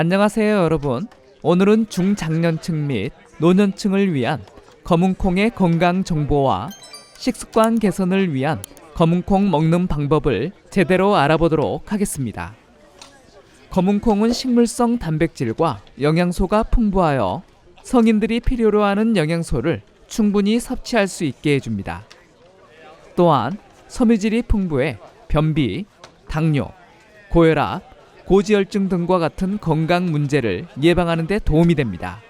안녕하세요, 여러분. 오늘은 중장년층 및 노년층을 위한 검은콩의 건강 정보와 식습관 개선을 위한 검은콩 먹는 방법을 제대로 알아보도록 하겠습니다. 검은콩은 식물성 단백질과 영양소가 풍부하여 성인들이 필요로 하는 영양소를 충분히 섭취할 수 있게 해줍니다. 또한 섬유질이 풍부해 변비, 당뇨, 고혈압, 고지혈증 등과 같은 건강 문제를 예방하는 데 도움이 됩니다.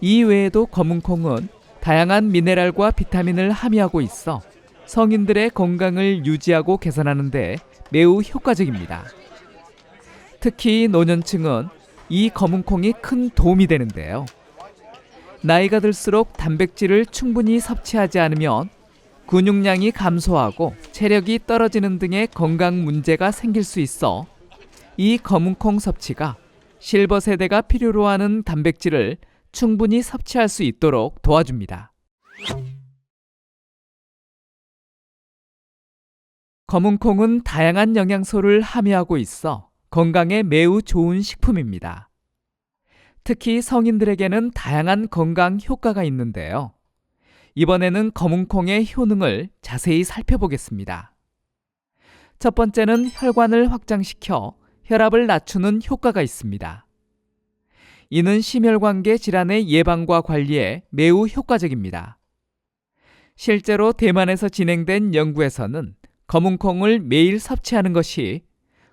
이 외에도 검은콩은 다양한 미네랄과 비타민을 함유하고 있어 성인들의 건강을 유지하고 개선하는 데 매우 효과적입니다. 특히 노년층은 이 검은콩이 큰 도움이 되는데요. 나이가 들수록 단백질을 충분히 섭취하지 않으면 근육량이 감소하고 체력이 떨어지는 등의 건강 문제가 생길 수 있어 이 검은콩 섭취가 실버 세대가 필요로 하는 단백질을 충분히 섭취할 수 있도록 도와줍니다. 검은콩은 다양한 영양소를 함유하고 있어 건강에 매우 좋은 식품입니다. 특히 성인들에게는 다양한 건강 효과가 있는데요. 이번에는 검은콩의 효능을 자세히 살펴보겠습니다. 첫 번째는 혈관을 확장시켜 혈압을 낮추는 효과가 있습니다. 이는 심혈관계 질환의 예방과 관리에 매우 효과적입니다. 실제로 대만에서 진행된 연구에서는 검은콩을 매일 섭취하는 것이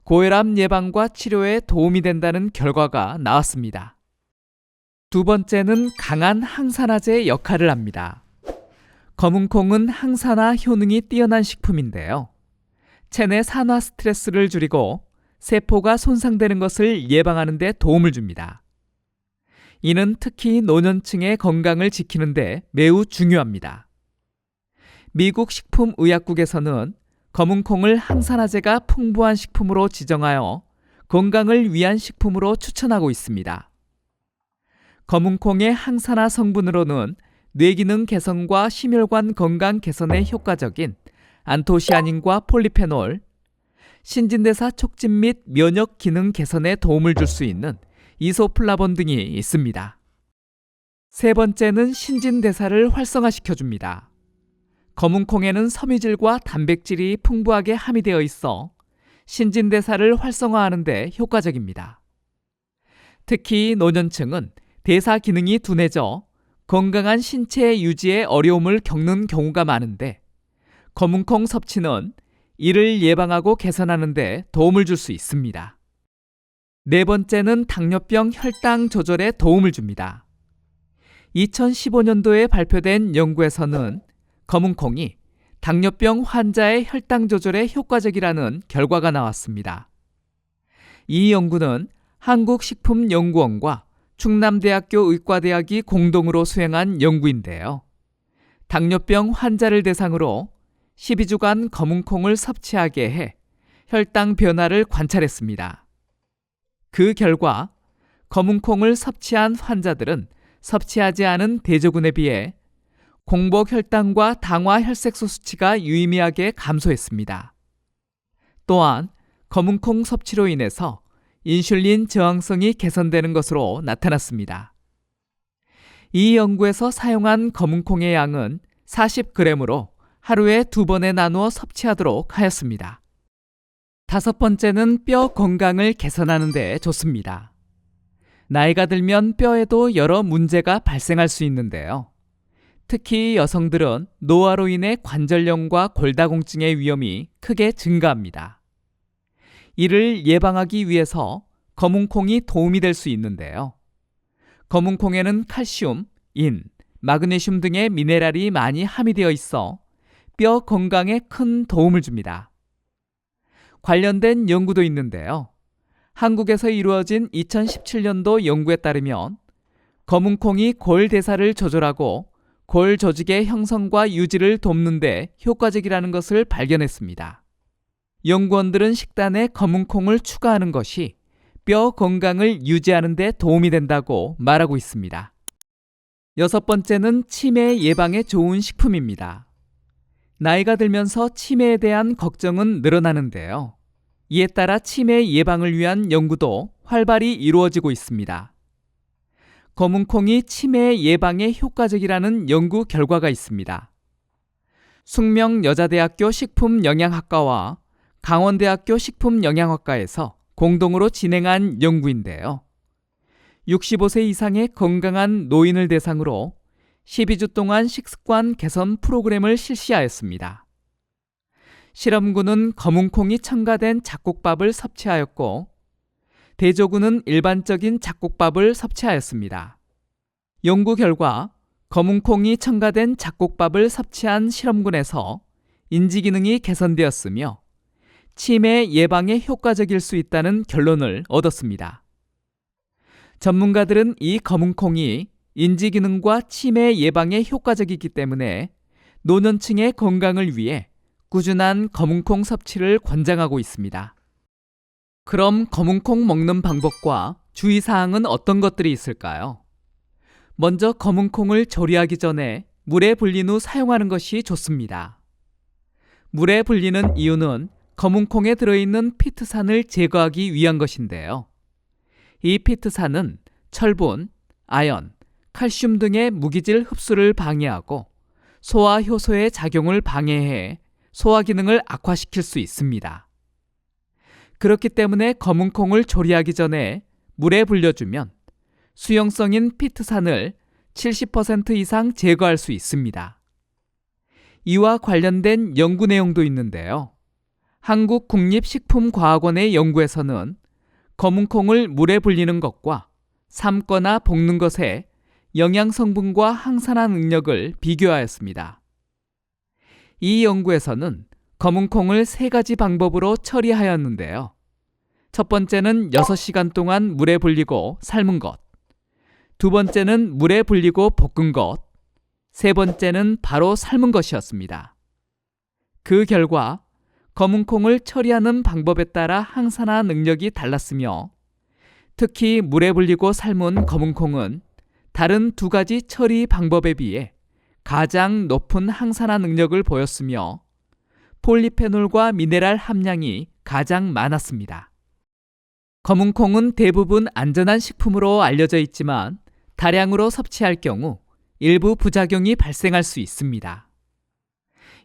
고혈압 예방과 치료에 도움이 된다는 결과가 나왔습니다. 두 번째는 강한 항산화제 역할을 합니다. 검은콩은 항산화 효능이 뛰어난 식품인데요. 체내 산화 스트레스를 줄이고 세포가 손상되는 것을 예방하는 데 도움을 줍니다. 이는 특히 노년층의 건강을 지키는데 매우 중요합니다. 미국 식품의약국에서는 검은콩을 항산화제가 풍부한 식품으로 지정하여 건강을 위한 식품으로 추천하고 있습니다. 검은콩의 항산화 성분으로는 뇌기능 개선과 심혈관 건강 개선에 효과적인 안토시아닌과 폴리페놀, 신진대사 촉진 및 면역 기능 개선에 도움을 줄 수 있는 이소플라본 등이 있습니다. 세 번째는 신진대사를 활성화시켜 줍니다. 검은콩에는 섬유질과 단백질이 풍부하게 함유되어 있어 신진대사를 활성화하는 데 효과적입니다. 특히 노년층은 대사 기능이 둔해져 건강한 신체 유지에 어려움을 겪는 경우가 많은데 검은콩 섭취는 이를 예방하고 개선하는 데 도움을 줄 수 있습니다. 네 번째는 당뇨병 혈당 조절에 도움을 줍니다. 2015년도에 발표된 연구에서는 검은콩이 당뇨병 환자의 혈당 조절에 효과적이라는 결과가 나왔습니다. 이 연구는 한국식품연구원과 충남대학교 의과대학이 공동으로 수행한 연구인데요. 당뇨병 환자를 대상으로 12주간 검은콩을 섭취하게 해 혈당 변화를 관찰했습니다. 그 결과 검은콩을 섭취한 환자들은 섭취하지 않은 대조군에 비해 공복 혈당과 당화 혈색소 수치가 유의미하게 감소했습니다. 또한 검은콩 섭취로 인해서 인슐린 저항성이 개선되는 것으로 나타났습니다. 이 연구에서 사용한 검은콩의 양은 40g으로 하루에 두 번에 나누어 섭취하도록 하였습니다. 다섯 번째는 뼈 건강을 개선하는 데 좋습니다. 나이가 들면 뼈에도 여러 문제가 발생할 수 있는데요. 특히 여성들은 노화로 인해 관절염과 골다공증의 위험이 크게 증가합니다. 이를 예방하기 위해서 검은콩이 도움이 될 수 있는데요. 검은콩에는 칼슘, 인, 마그네슘 등의 미네랄이 많이 함유되어 있어 뼈 건강에 큰 도움을 줍니다. 관련된 연구도 있는데요. 한국에서 이루어진 2017년도 연구에 따르면 검은콩이 골 대사를 조절하고 골 조직의 형성과 유지를 돕는데 효과적이라는 것을 발견했습니다. 연구원들은 식단에 검은콩을 추가하는 것이 뼈 건강을 유지하는 데 도움이 된다고 말하고 있습니다. 여섯 번째는 치매 예방에 좋은 식품입니다. 나이가 들면서 치매에 대한 걱정은 늘어나는데요. 이에 따라 치매 예방을 위한 연구도 활발히 이루어지고 있습니다. 검은콩이 치매 예방에 효과적이라는 연구 결과가 있습니다. 숙명여자대학교 식품영양학과와 강원대학교 식품영양학과에서 공동으로 진행한 연구인데요. 65세 이상의 건강한 노인을 대상으로 12주 동안 식습관 개선 프로그램을 실시하였습니다. 실험군은 검은콩이 첨가된 잡곡밥을 섭취하였고, 대조군은 일반적인 잡곡밥을 섭취하였습니다. 연구 결과 검은콩이 첨가된 잡곡밥을 섭취한 실험군에서 인지 기능이 개선되었으며 치매 예방에 효과적일 수 있다는 결론을 얻었습니다. 전문가들은 이 검은콩이 인지 기능과 치매 예방에 효과적이기 때문에 노년층의 건강을 위해 꾸준한 검은콩 섭취를 권장하고 있습니다. 그럼 검은콩 먹는 방법과 주의사항은 어떤 것들이 있을까요? 먼저 검은콩을 조리하기 전에 물에 불린 후 사용하는 것이 좋습니다. 물에 불리는 이유는 검은콩에 들어있는 피트산을 제거하기 위한 것인데요. 이 피트산은 철분, 아연, 칼슘 등의 무기질 흡수를 방해하고 소화 효소의 작용을 방해해 소화 기능을 악화시킬 수 있습니다. 그렇기 때문에 검은 콩을 조리하기 전에 물에 불려주면 수용성인 피트산을 70% 이상 제거할 수 있습니다. 이와 관련된 연구 내용도 있는데요. 한국 국립식품과학원의 연구에서는 검은 콩을 물에 불리는 것과 삶거나 볶는 것의 영양 성분과 항산화 능력을 비교하였습니다. 이 연구에서는 검은콩을 세 가지 방법으로 처리하였는데요. 첫 번째는 6시간 동안 물에 불리고 삶은 것. 두 번째는 물에 불리고 볶은 것. 세 번째는 바로 삶은 것이었습니다. 그 결과 검은콩을 처리하는 방법에 따라 항산화 능력이 달랐으며 특히 물에 불리고 삶은 검은콩은 다른 두 가지 처리 방법에 비해 가장 높은 항산화 능력을 보였으며 폴리페놀과 미네랄 함량이 가장 많았습니다. 검은콩은 대부분 안전한 식품으로 알려져 있지만 다량으로 섭취할 경우 일부 부작용이 발생할 수 있습니다.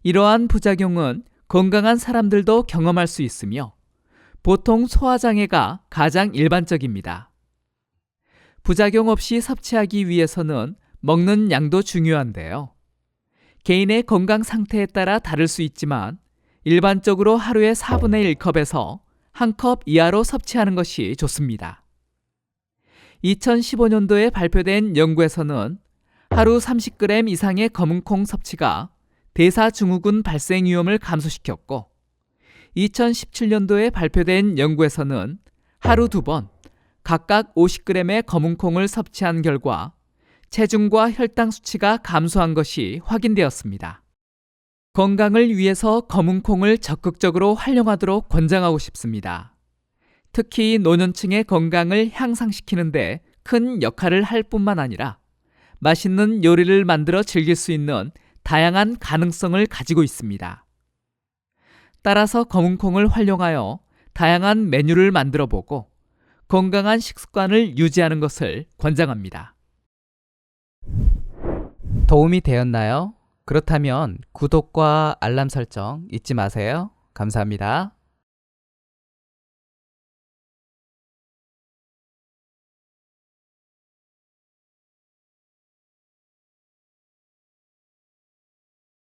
이러한 부작용은 건강한 사람들도 경험할 수 있으며 보통 소화장애가 가장 일반적입니다. 부작용 없이 섭취하기 위해서는 먹는 양도 중요한데요. 개인의 건강 상태에 따라 다를 수 있지만 일반적으로 하루에 4분의 1컵에서 1컵 이하로 섭취하는 것이 좋습니다. 2015년도에 발표된 연구에서는 하루 30g 이상의 검은콩 섭취가 대사증후군 발생 위험을 감소시켰고 2017년도에 발표된 연구에서는 하루 두 번 각각 50g의 검은콩을 섭취한 결과 체중과 혈당 수치가 감소한 것이 확인되었습니다. 건강을 위해서 검은콩을 적극적으로 활용하도록 권장하고 싶습니다. 특히 노년층의 건강을 향상시키는데 큰 역할을 할 뿐만 아니라 맛있는 요리를 만들어 즐길 수 있는 다양한 가능성을 가지고 있습니다. 따라서 검은콩을 활용하여 다양한 메뉴를 만들어 보고 건강한 식습관을 유지하는 것을 권장합니다. 도움이 되었나요? 그렇다면 구독과 알람 설정 잊지 마세요. 감사합니다.